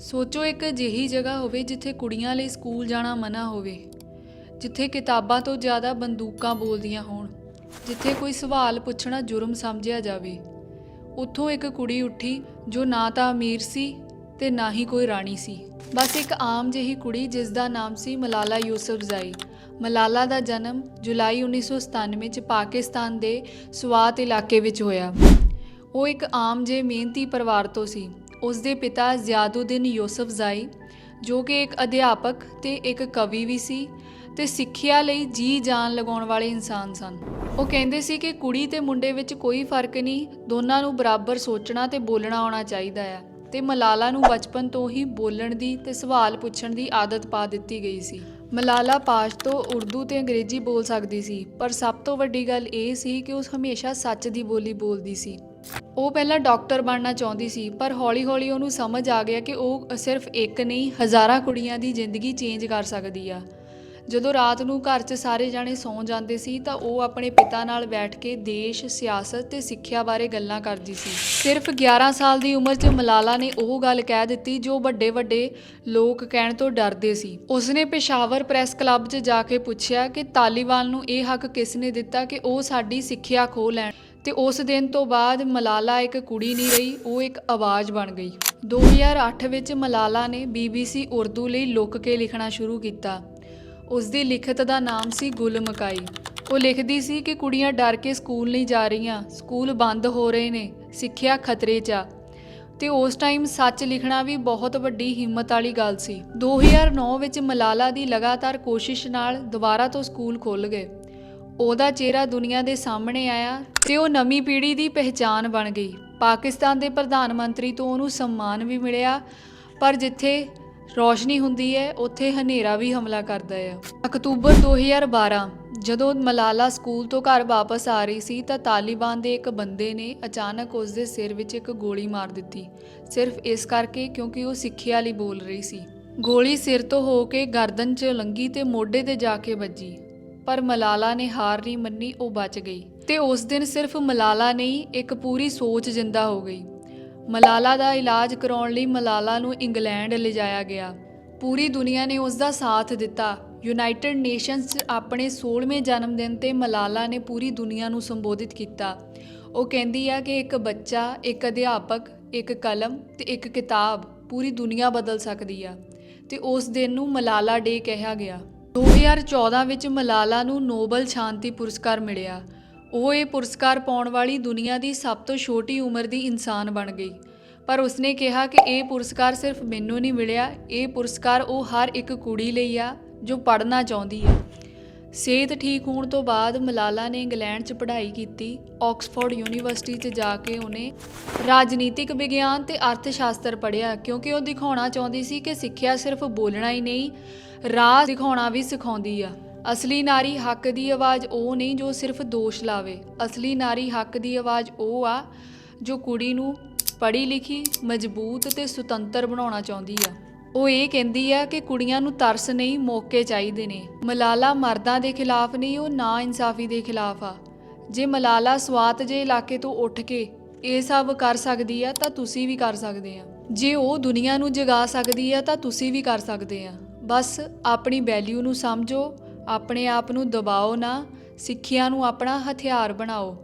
ਸੋਚੋ ਇੱਕ ਅਜਿਹੀ ਜਗ੍ਹਾ ਹੋਵੇ ਜਿੱਥੇ ਕੁੜੀਆਂ ਲਈ ਸਕੂਲ ਜਾਣਾ ਮਨਾ ਹੋਵੇ, ਜਿੱਥੇ ਕਿਤਾਬਾਂ ਤੋਂ ਜ਼ਿਆਦਾ ਬੰਦੂਕਾਂ ਬੋਲਦੀਆਂ ਹੋਣ, ਜਿੱਥੇ ਕੋਈ ਸਵਾਲ ਪੁੱਛਣਾ ਜੁਰਮ ਸਮਝਿਆ ਜਾਵੇ। ਉੱਥੋਂ ਇੱਕ ਕੁੜੀ ਉੱਠੀ ਜੋ ਨਾ ਤਾਂ ਅਮੀਰ ਸੀ ਤੇ ਨਾ ਹੀ ਕੋਈ ਰਾਣੀ ਸੀ। ਬਸ ਇੱਕ ਆਮ ਜਿਹੀ ਕੁੜੀ ਜਿਸ ਦਾ ਨਾਮ ਸੀ ਮਲਾਲਾ ਯੂਸਫਜ਼ਾਈ ਮਲਾਲਾ ਦਾ ਜਨਮ ਜੁਲਾਈ 1997 ਚ ਪਾਕਿਸਤਾਨ ਦੇ ਸਵਾਤ ਇਲਾਕੇ ਵਿੱਚ ਹੋਇਆ। ਉਹ ਇੱਕ ਆਮ ਜਿਹੇ ਮਿਹਨਤੀ ਪਰਿਵਾਰ ਤੋਂ ਸੀ। ਉਸ ਦੇ ਪਿਤਾ ਜ਼ਿਆਦੁਦੀਨ ਯੂਸਫਜ਼ਾਈ ਜੋ ਕਿ ਇੱਕ ਅਧਿਆਪਕ ਤੇ ਇੱਕ ਕਵੀ ਵੀ ਸੀ ਤੇ ਸਿੱਖਿਆ ਲਈ ਜੀ ਜਾਨ ਲਗਾਉਣ ਵਾਲੇ ਇਨਸਾਨ ਸਨ। ਉਹ ਕਹਿੰਦੇ ਸੀ ਕਿ ਕੁੜੀ ਤੇ ਮੁੰਡੇ ਵਿੱਚ ਕੋਈ ਫ਼ਰਕ ਨਹੀਂ, ਦੋਨਾਂ ਨੂੰ ਬਰਾਬਰ ਸੋਚਣਾ ਤੇ ਬੋਲਣਾ ਆਉਣਾ ਚਾਹੀਦਾ ਹੈ ਤੇ ਮਲਾਲਾ ਨੂੰ ਬਚਪਨ ਤੋਂ ਹੀ ਬੋਲਣ ਦੀ ਤੇ ਸਵਾਲ ਪੁੱਛਣ ਦੀ ਆਦਤ ਪਾ ਦਿੱਤੀ ਗਈ ਸੀ। ਮਲਾਲਾ ਪਾਸ਼ ਤੋਂ ਉਰਦੂ ਤੇ ਅੰਗਰੇਜ਼ੀ ਬੋਲ ਸਕਦੀ ਸੀ, ਪਰ ਸਭ ਤੋਂ ਵੱਡੀ ਗੱਲ ਇਹ ਸੀ ਕਿ ਉਸ ਹਮੇਸ਼ਾ ਸੱਚ ਦੀ ਬੋਲੀ ਬੋਲਦੀ ਸੀ। ਉਹ ਪਹਿਲਾਂ ਡਾਕਟਰ ਬਣਨਾ ਚਾਹੁੰਦੀ ਸੀ, ਪਰ ਹੌਲੀ-ਹੌਲੀ ਉਹਨੂੰ ਸਮਝ ਆ ਗਿਆ ਕਿ ਉਹ ਸਿਰਫ ਇੱਕ ਨਹੀਂ, ਹਜ਼ਾਰਾਂ ਕੁੜੀਆਂ ਦੀ ਜ਼ਿੰਦਗੀ ਚੇਂਜ ਕਰ ਸਕਦੀ ਆ। ਜਦੋਂ ਰਾਤ ਨੂੰ ਘਰ 'ਚ ਸਾਰੇ ਜਾਣੇ ਸੌਂ ਜਾਂਦੇ ਸੀ ਤਾਂ ਉਹ ਆਪਣੇ ਪਿਤਾ ਨਾਲ ਬੈਠ ਕੇ ਦੇਸ਼, ਸਿਆਸਤ ਤੇ ਸਿੱਖਿਆ ਬਾਰੇ ਗੱਲਾਂ ਕਰਦੀ ਸੀ। ਸਿਰਫ 11 ਸਾਲ ਦੀ ਉਮਰ 'ਚ ਮਲਾਲਾ ਨੇ ਉਹ ਗੱਲ ਕਹਿ ਦਿੱਤੀ ਜੋ ਵੱਡੇ-ਵੱਡੇ ਲੋਕ ਕਹਿਣ ਤੋਂ ਡਰਦੇ ਸੀ। ਉਸਨੇ ਪੇਸ਼ਾਵਰ ਪ੍ਰੈਸ ਕਲੱਬ 'ਚ ਜਾ ਕੇ ਪੁੱਛਿਆ ਕਿ ਤਾਲੀਬਾਨ ਨੂੰ ਇਹ ਹੱਕ ਕਿਸ ਨੇ ਦਿੱਤਾ ਕਿ ਉਹ ਸਾਡੀ ਸਿੱਖਿਆ ਖੋਹ ਲੈਣ। ਤੇ ਉਸ ਦਿਨ ਤੋਂ ਬਾਅਦ ਮਲਾਲਾ ਇੱਕ ਕੁੜੀ ਨਹੀਂ ਰਹੀ ਉਹ ਇੱਕ ਆਵਾਜ਼ ਬਣ ਗਈ। 2008 ਵਿੱਚ ਮਲਾਲਾ ਨੇ BBC ਉਰਦੂ ਲਈ ਲੁੱਕ ਕੇ ਲਿਖਣਾ ਸ਼ੁਰੂ ਕੀਤਾ। ਉਸ ਦੀ ਲਿਖਤ ਦਾ ਨਾਮ ਸੀ ਗੁਲ ਮਕਾਈ ਉਹ ਲਿਖਦੀ ਸੀ ਕਿ ਕੁੜੀਆਂ ਡਰ ਕੇ ਸਕੂਲ ਨਹੀਂ ਜਾ ਰਹੀਆਂ, ਸਕੂਲ ਬੰਦ ਹੋ ਰਹੇ ਨੇ, ਸਿੱਖਿਆ ਖਤਰੇ 'ਚ ਆ। ਤੇ ਉਸ ਟਾਈਮ ਸੱਚ ਲਿਖਣਾ ਵੀ ਬਹੁਤ ਵੱਡੀ ਹਿੰਮਤ ਵਾਲੀ ਗੱਲ ਸੀ। 2009 ਵਿੱਚ ਮਲਾਲਾ ਦੀ ਲਗਾਤਾਰ ਕੋਸ਼ਿਸ਼ ਨਾਲ ਦੁਬਾਰਾ ਤੋਂ ਸਕੂਲ ਖੁੱਲ੍ਹ ਗਏ। ਉਹਦਾ ਚਿਹਰਾ ਦੁਨੀਆ ਦੇ ਸਾਹਮਣੇ ਆਇਆ ਤੇ ਉਹ ਨਵੀਂ ਪੀੜ੍ਹੀ ਦੀ ਪਹਿਚਾਨ ਬਣ ਗਈ। ਪਾਕਿਸਤਾਨ ਦੇ ਪ੍ਰਧਾਨ ਮੰਤਰੀ ਤੋਂ ਉਹਨੂੰ ਸਨਮਾਨ ਵੀ ਮਿਲਿਆ, ਪਰ ਜਿੱਥੇ ਰੋਸ਼ਨੀ ਹੁੰਦੀ ਹੈ, ਉੱਥੇ ਹਨੇਰਾ ਵੀ ਹਮਲਾ ਕਰਦਾ ਹੈ। ਅਕਤੂਬਰ 2012 ਜਦੋਂ ਮਲਾਲਾ ਸਕੂਲ ਤੋਂ ਘਰ ਵਾਪਸ ਆ ਰਹੀ ਸੀ, ਤਾਂ ਤਾਲਿਬਾਨ ਦੇ ਇੱਕ ਬੰਦੇ ਨੇ ਅਚਾਨਕ ਉਸ ਦੇ ਸਿਰ ਵਿੱਚ ਇੱਕ ਗੋਲੀ ਮਾਰ ਦਿੱਤੀ। ਸਿਰਫ ਇਸ ਕਰਕੇ ਕਿਉਂਕਿ ਉਹ ਸਿੱਖਿਆ ਲਈ ਬੋਲ ਰਹੀ ਸੀ। ਗੋਲੀ ਸਿਰ ਤੋਂ ਹੋ ਕੇ ਗਰਦਨ 'ਚ ਲੰਗੀ ਤੇ ਮੋਢੇ ਤੇ ਜਾ ਕੇ ਵੱਜੀ। ਪਰ ਮਲਾਲਾ ਨੇ ਹਾਰ ਨਹੀਂ ਮੰਨੀ, ਉਹ ਬਚ ਗਈ। ਤੇ ਉਸ ਦਿਨ ਸਿਰਫ ਮਲਾਲਾ ਨਹੀਂ, ਇੱਕ ਪੂਰੀ ਸੋਚ ਜਿੰਦਾ ਹੋ ਗਈ। ਮਲਾਲਾ ਦਾ ਇਲਾਜ ਕਰਾਉਣ ਲਈ ਮਲਾਲਾ ਨੂੰ ਇੰਗਲੈਂਡ ਲਿਜਾਇਆ ਗਿਆ। ਪੂਰੀ ਦੁਨੀਆ ਨੇ ਉਸ ਦਾ ਸਾਥ ਦਿੱਤਾ। ਯੂਨਾਈਟਿਡ ਨੇਸ਼ਨਸ 'ਚ ਆਪਣੇ 16ਵੇਂ ਜਨਮ ਦਿਨ ਤੇ ਮਲਾਲਾ ਨੇ ਪੂਰੀ ਦੁਨੀਆ ਨੂੰ ਸੰਬੋਧਿਤ ਕੀਤਾ। ਉਹ ਕਹਿੰਦੀ ਆ ਕਿ ਇੱਕ ਬੱਚਾ, ਇੱਕ ਅਧਿਆਪਕ, ਇੱਕ ਕਲਮ ਤੇ ਇੱਕ ਕਿਤਾਬ ਪੂਰੀ ਦੁਨੀਆ ਬਦਲ ਸਕਦੀ ਆ ਤੇ ਉਸ ਦਿਨ ਨੂੰ ਮਲਾਲਾ ਡੇ ਕਿਹਾ ਗਿਆ। 2014 ਵਿੱਚ ਮਲਾਲਾ ਨੂੰ ਨੋਬਲ ਸ਼ਾਂਤੀ ਪੁਰਸਕਾਰ ਮਿਲਿਆ। ਉਹ ਇਹ ਪੁਰਸਕਾਰ ਪਾਉਣ ਵਾਲੀ ਦੁਨੀਆ ਦੀ ਸਭ ਤੋਂ ਛੋਟੀ ਉਮਰ ਦੀ ਇਨਸਾਨ ਬਣ ਗਈ। ਪਰ ਉਸਨੇ ਕਿਹਾ ਕਿ ਇਹ ਪੁਰਸਕਾਰ ਸਿਰਫ ਮੈਨੂੰ ਨਹੀਂ ਮਿਲਿਆ, ਇਹ ਪੁਰਸਕਾਰ ਉਹ ਹਰ ਇੱਕ ਕੁੜੀ ਲਈ ਆ ਜੋ ਪੜ੍ਹਨਾ ਚਾਹੁੰਦੀ ਹੈ। ਸਿਹਤ ਠੀਕ ਹੋਣ ਤੋਂ ਬਾਅਦ ਮਲਾਲਾ ਨੇ ਇੰਗਲੈਂਡ 'ਚ ਪੜ੍ਹਾਈ ਕੀਤੀ, ਆਕਸਫੋਰਡ ਯੂਨੀਵਰਸਿਟੀ 'ਚ ਜਾ ਕੇ ਉਹਨੇ ਰਾਜਨੀਤਿਕ ਵਿਗਿਆਨ ਤੇ ਅਰਥ ਸ਼ਾਸਤਰ ਪੜ੍ਹਿਆ, ਕਿਉਂਕਿ ਉਹ ਦਿਖਾਉਣਾ ਚਾਹੁੰਦੀ ਸੀ ਕਿ ਸਿੱਖਿਆ ਸਿਰਫ ਬੋਲਣਾ ਹੀ ਨਹੀਂ, ਰਾਹ ਦਿਖਾਉਣਾ ਵੀ ਸਿਖਾਉਂਦੀ ਆ। ਅਸਲੀ ਨਾਰੀ ਹੱਕ ਦੀ ਆਵਾਜ਼ ਉਹ ਨਹੀਂ ਜੋ ਸਿਰਫ ਦੋਸ਼ ਲਾਵੇ। ਅਸਲੀ ਨਾਰੀ ਹੱਕ ਦੀ ਆਵਾਜ਼ ਉਹ ਆ ਜੋ ਕੁੜੀ ਨੂੰ ਪੜ੍ਹੀ ਲਿਖੀ, ਮਜ਼ਬੂਤ ਤੇ ਸੁਤੰਤਰ ਬਣਾਉਣਾ ਚਾਹੁੰਦੀ ਆ। ਉਹ ਇਹ ਕਹਿੰਦੀ ਆ ਕਿ ਕੁੜੀਆਂ ਨੂੰ ਤਰਸ ਨਹੀਂ, ਮੌਕੇ ਚਾਹੀਦੇ ਨੇ। ਮਲਾਲਾ ਮਰਦਾਂ ਦੇ ਖਿਲਾਫ ਨਹੀਂ, ਉਹ ਨਾ ਇਨਸਾਫੀ ਦੇ ਖਿਲਾਫ ਆ। ਜੇ ਮਲਾਲਾ ਸਵਾਤ ਜੇ ਇਲਾਕੇ ਤੋਂ ਉੱਠ ਕੇ ਇਹ ਸਭ ਕਰ ਸਕਦੀ ਆ, ਤਾਂ ਤੁਸੀਂ ਵੀ ਕਰ ਸਕਦੇ ਆ। ਜੇ ਉਹ ਦੁਨੀਆ ਨੂੰ ਜਗਾ ਸਕਦੀ ਆ, ਤਾਂ ਤੁਸੀਂ ਵੀ ਕਰ ਸਕਦੇ ਆ। ਬਸ ਆਪਣੀ ਵੈਲਿਊ ਨੂੰ ਸਮਝੋ ਆਪਣੇ ਆਪ ਨੂੰ ਦਬਾਓ ਨਾ, ਸਿੱਖਿਆ ਨੂੰ ਆਪਣਾ ਹਥਿਆਰ ਬਣਾਓ।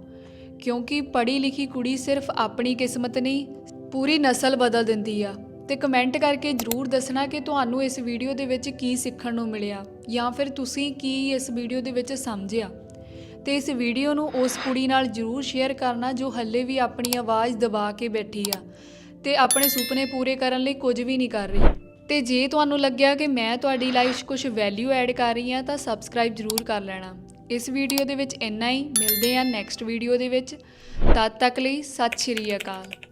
ਕਿਉਂਕਿ ਪੜ੍ਹੀ ਲਿਖੀ ਕੁੜੀ ਸਿਰਫ ਆਪਣੀ ਕਿਸਮਤ ਨਹੀਂ, ਪੂਰੀ ਨਸਲ ਬਦਲ ਦਿੰਦੀ ਆ। ਤੇ ਕਮੈਂਟ ਕਰਕੇ ਜਰੂਰ ਦੱਸਣਾ ਕਿ ਤੁਹਾਨੂੰ ਇਸ ਵੀਡੀਓ ਦੇ ਵਿੱਚ ਕੀ ਸਿੱਖਣ ਨੂੰ ਮਿਲਿਆ, ਜਾਂ ਫਿਰ ਤੁਸੀਂ ਕੀ ਇਸ ਵੀਡੀਓ ਦੇ ਵਿੱਚ ਸਮਝਿਆ। ਤੇ ਇਸ ਵੀਡੀਓ ਨੂੰ ਉਸ ਕੁੜੀ ਨਾਲ ਜਰੂਰ ਸ਼ੇਅਰ ਕਰਨਾ ਜੋ ਹੱਲੇ ਵੀ ਆਪਣੀ ਆਵਾਜ਼ ਦਬਾ ਕੇ ਬੈਠੀ ਆ। ਤੇ ਆਪਣੇ ਸੁਪਨੇ ਪੂਰੇ ਕਰਨ ਲਈ ਕੁਝ ਵੀ ਨਹੀਂ ਕਰ ਰਹੀ। ਤੇ ਜੇ ਤੁਹਾਨੂੰ ਲੱਗਿਆ ਕਿ ਮੈਂ ਤੁਹਾਡੀ ਲਾਈਫ 'ਚ ਕੁਝ ਵੈਲਿਊ ਐਡ ਕਰ ਰਹੀ ਹਾਂ, ਤਾਂ ਸਬਸਕ੍ਰਾਈਬ ਜਰੂਰ ਕਰ ਲੈਣਾ। ਇਸ ਵੀਡੀਓ ਦੇ ਵਿੱਚ ਇੰਨਾ ਹੀ। ਮਿਲਦੇ ਹਾਂ ਨੈਕਸਟ ਵੀਡੀਓ ਦੇ ਵਿੱਚ। ਤਦ ਤੱਕ ਲਈ ਸਤਿ ਸ਼੍ਰੀ ਅਕਾਲ।